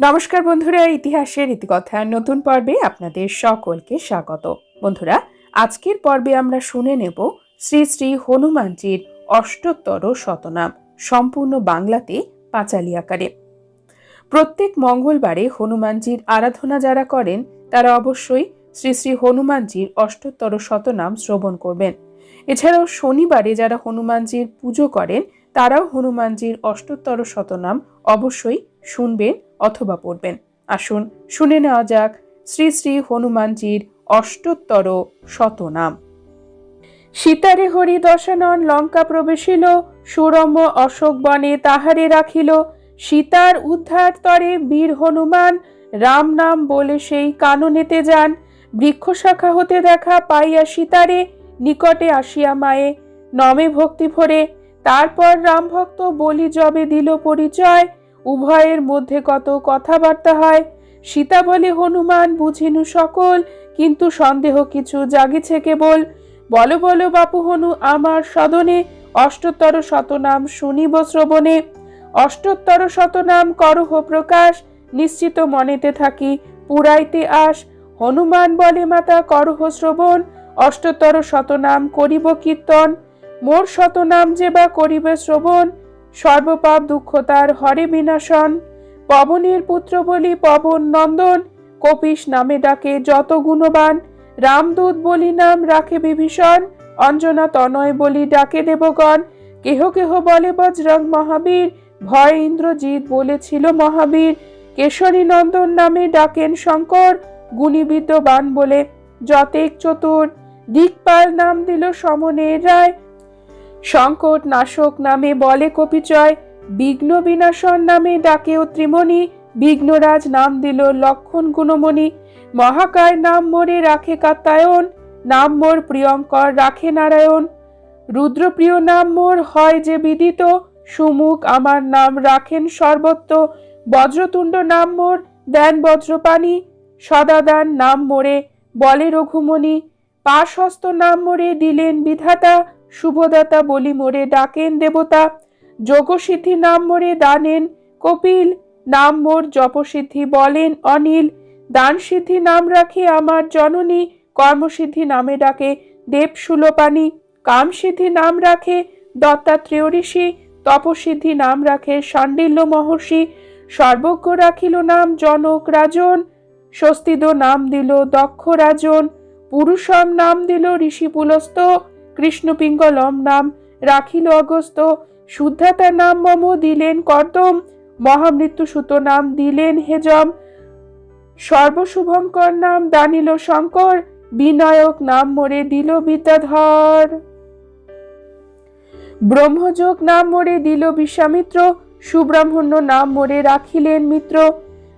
নমস্কার বন্ধুরা, ইতিহাসের ইতিকথার নতুন পর্বে আপনাদের সকলকে স্বাগত। বন্ধুরা, আজকের পর্বে আমরা শুনে নেব শ্রী শ্রী হনুমানজির অষ্টোত্তর শতনাম সম্পূর্ণ বাংলাতে পাঁচালি আকারে। প্রত্যেক মঙ্গলবারে হনুমানজির আরাধনা যারা করেন, তারা অবশ্যই শ্রী শ্রী হনুমানজির অষ্টোত্তর শতনাম শ্রবণ করবেন। এছাড়াও শনিবারে যারা হনুমানজির পুজো করেন তারাও হনুমানজির অষ্টোত্তর শতনাম অবশ্যই শুনবেন অথবা পড়বেন। আসুন শুনে নেওয়া যাক শ্রী শ্রী হনুমানজির অষ্টোত্তর শতনাম। সীতারে হরি দশানন লঙ্কা প্রবেশিল, সুরম্য অশোক বনে তাহারে রাখিল, সীতার উদ্ধার তরে বীর হনুমান, রাম নাম বলে সেই কাননেতে যান বৃক্ষ শাখা হতে দেখা পাইয়া সীতারে, নিকটে আসিয়া মায়ে, নমে ভক্তি ভরে তারপর রামভক্ত বলি জবে দিল পরিচয়, উভয়ের মধ্যে কত কথাবার্তা হয়। সীতা বলে, হনুমান, বুঝিনু সকল, কিন্তু সন্দেহ কিছু জাগিছে কেবল। বলো বলো, বাপু হনু, আমার সদনে অষ্টোত্তর শতনাম শুনিব শ্রবণে। অষ্টোত্তর শতনাম করহ প্রকাশ, নিশ্চিত মনেতে থাকি, পুরাইতে আস হনুমান বলে, মাতা, করহ শ্রবণ, অষ্টোত্তর শতনাম করিব কীর্তন। মোর শতনাম যে বা করিবে শ্রবণ, সর্বপাপ দুঃখ তার হরে বিনাশন। পবনের পুত্র বলি পবন নন্দন, কপিস নামে ডাকে যত গুণবান। রামদূত বলি নাম রাখে বিভীষণ, অঞ্জনা তনয় বলি ডাকে দেবগণ। কেহ কেহ বলে বজরং মহাবীর, ভয় ইন্দ্রজিৎ বলেছিল মহাবীর। কেশরী নন্দন নামে ডাকেন শঙ্কর, গুণীবিদ্যবান বলে যতেক চতুর। দিকপাল নাম দিল সমনের রায় সংকট নাশক নামে বলে কপিচয়, বিঘ্ন বিনাশন নামে ডাকেও ত্রিমণি, বিঘ্নরাজ নাম দিল লক্ষণ গুণমণি, মহাকায় নাম মোরে রাখে কাতায়ন নাম মোর প্রিয়ঙ্কর রাখে নারায়ণ। রুদ্রপ্রিয় নাম মোর হয় যে বিদিত, সুমুখ আমার নাম রাখেন সর্বত্র, বজ্রতুণ্ড নাম মোর দেন বজ্রপাণি সদাদান নাম মোরে বলে রঘুমণি পাশহস্ত নাম মোরে দিলেন বিধাতা শুভদাতা বলি মোরে ডাকেন দেবতা, যোগসিদ্ধি নাম মোরে দানেন, কপিল নাম মোর জপসিদ্ধি বলেন অনিল দান সিদ্ধি নাম রাখে আমার জননী, কর্মসিদ্ধি নামে ডাকে দেব সুলোপানি, কামসিদ্ধি নাম রাখে দত্তাত্রেয় ঋষি, তপসিদ্ধি নাম রাখে সান্ডিল্য মহর্ষি, সর্বজ্ঞ রাখিল নাম জনক রাজন, স্বস্তিদ নাম দিল দক্ষ রাজন, পুরুষম নাম দিল ঋষি পুলস্ত কৃষ্ণপিঙ্গলম নাম রাখিল অগস্ত। শুদ্ধাতা নাম মম দিলেন কর্দম। মহামৃত্যু সুত নাম দিলেন হেজম। সর্বশুভঙ্কর নাম দানিল শঙ্কর। বিনায়ক নাম মোরে দিল বিদ্যাধর। ব্রহ্মযোগ নাম মোরে দিল বিশ্বামিত্র সুব্রাহ্মণ্য নাম মোরে রাখিলেন মিত্র।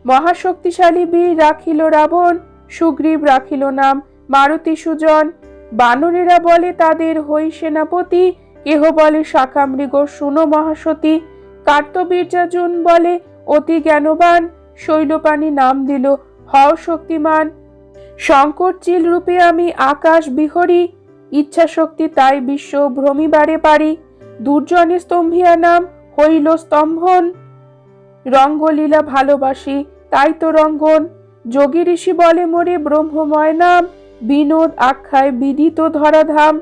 মহাশক্তিশালী বীর রাখিল রাবণ। সুগ্রীব রাখিল নাম মারুতি সুজন। বানরেরা বলে তাদের হই সেনাপতি, কেহ বলে শাখা মৃগ শুনো মহাসতী কার্তবীর্যাজুন বলে অতি জ্ঞানবান শৈলপানি নাম দিল হও শক্তিমান। শঙ্কর চিল রূপে আমি আকাশ বিহরি ইচ্ছা শক্তি তাই বিশ্ব ভ্রমিবারে পারি, দুর্জনে স্তম্ভিয়া নাম হইল স্তম্ভন। রঙ্গলীলা ভালোবাসি তাই তো রঙ্গন, যোগী ঋষি বলে মোরে ব্রহ্মময় নাম বিনোদ আখ্যায় বিদিত ধরাধাম।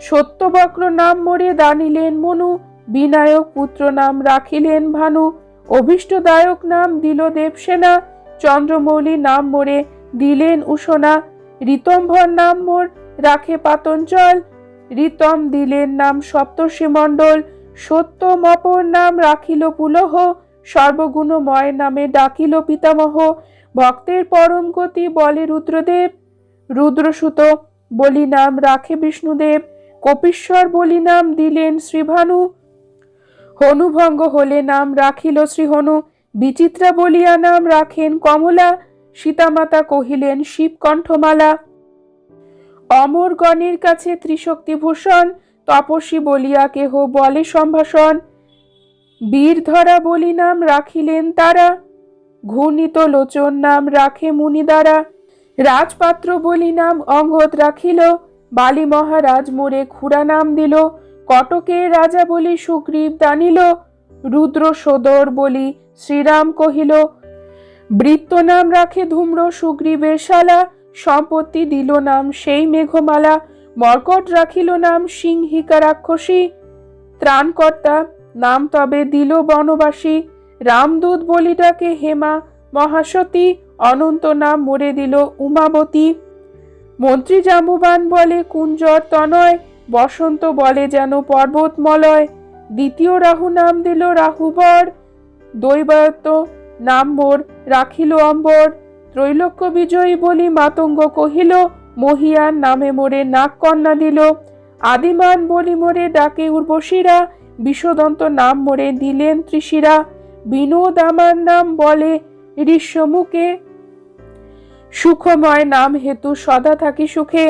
সত্যবক্র নাম মোরে দানিলেন মনু, বিনায়ক পুত্র নাম রাখিলেন ভানু, অভীষ্টদায়ক নাম দিল দেবসেনা, চন্দ্রমৌলি নাম মোরে দিলেন উষনা, ঋতম্ভর নাম মোর রাখে পাতঞ্চল ঋতম দিলেন নাম সপ্তর্ষিমণ্ডল সত্যম অপর নাম রাখিল পুলহ, সর্বগুণময় নামে ডাকিল পিতামহ, ভক্তের পরম গতি বলে রুদ্রদেব রুদ্রসুত বলি নাম রাখে বিষ্ণুদেব, কপিশ্বর বলি নাম দিলেন শ্রীভানু। হনুভঙ্গ হলে নাম রাখিল শ্রীহনু, বিচিত্রা বলিয়া নাম রাখেন কমলা, সীতামাতা কহিলেন শিবকণ্ঠমালা। অমর গণের কাছে ত্রিশক্তিভূষণ, তপস্বী বলিয়া কেহ বলে সম্ভাষণ। বীর ধরা বলি নাম রাখিলেন তারা ঘূর্ণিত লোচন নাম রাখে মুনি দ্বারা রাজপাত্র বলি নাম অঙ্গদ রাখিল, বালি মহারাজ মোরে খুড়া নাম দিল কটকে রাজা বলি সুগ্রীব দানিল, রুদ্র সদর বলি শ্রীরাম কহিল, বৃত্ত নাম রাখে ধূম্র সুগ্রীবের শালা, সম্পত্তি দিল নাম সেই মেঘমালা, মর্কট রাখিল নাম সিংহিকা রাক্ষসী, ত্রাণকর্তা নাম তবে দিল বনবাসী, রামদূত বলিটাকে হেমা মহাসতী অনন্ত নাম মরে দিল উমাবতী। মন্ত্রী জাম্বুবান বলে, কুঞ্জর তনয়, বসন্ত বলে যেন পর্বতমলয়। দ্বিতীয় রাহু নাম দিল রাহুবর। দৈবায়ত নাম রাখিল অম্বর। ত্রৈলোক্য বিজয়ী বলি মাতঙ্গ কহিল, মহিয়ার নামে মোরে নাক কন্যা দিল। আদিমান বলি মোরে ডাকে উর্বশীরা। বিষদন্ত নাম মোরে দিলেন ত্রিশিরা। বিনোদ আমার নাম বলে ঋষ্যমুখে সুখময় নাম হেতু সদা থাকি সুখে।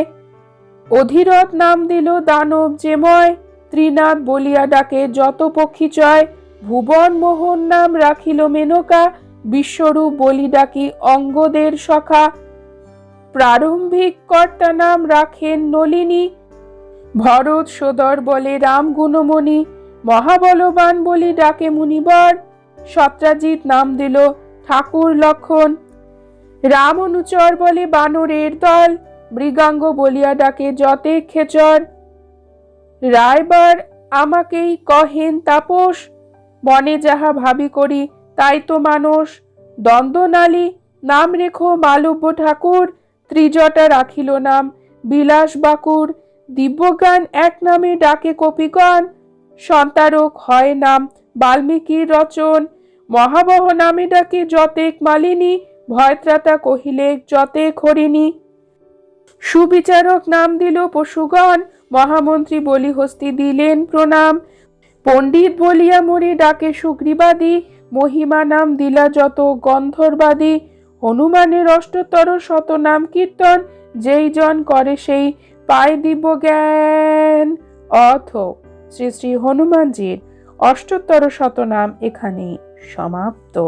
অধীরথ নাম দিল দানব যেময় ত্রিনাথ বলিয়া ডাকে যত পক্ষী চয়। ভুবন মোহন নাম রাখিল মেনকা। বিশ্বরূপ বলি ডাকি অঙ্গদের সখা। প্রারম্ভিক কর্তা নাম রাখেন নলিনী। ভরত সোদর বলে রাম গুণমণি। মহাবলবান বলি ডাকে মুনিবর। সত্রাজিৎ নাম দিল ঠাকুর লক্ষণ। রাম অনুচর বলে বানরের দল, মৃগাঙ্গ বলিয়া ডাকে যতে খেচর। রায়বার আমাকেই কহেন তাপস, মনে যাহা ভাবি করি তাই তো মানুষ দ্বন্দ্বনালী নাম রেখো মালব্য ঠাকুর, ত্রিজটা রাখিল নাম বিলাস বাকুর। দিব্যজ্ঞান এক নামে ডাকে কপিগণ, সন্তারক হয় নাম বাল্মীকির রচন। মহাবহ নামে ডাকে যতেক মালিনী, ভয়ত্রাতা কহিলে, যতেক হরিণী। সুবিচারক নাম দিল পশুগণ, মহামন্ত্রী বলি হস্তি দিলেন প্রণাম। পণ্ডিত বলিয়া মরি ডাকে সুগ্রীবাদী, মহিমা নাম দিলা যত গন্ধর্বাদী। হনুমানের অষ্টতর শত নাম কীর্তন, যেই জন করে সেই পায় দিব্য জ্ঞান। অথ শ্রী শ্রী হনুমানজির অষ্টতর শতনাম এখানেই। সমাপ্ত।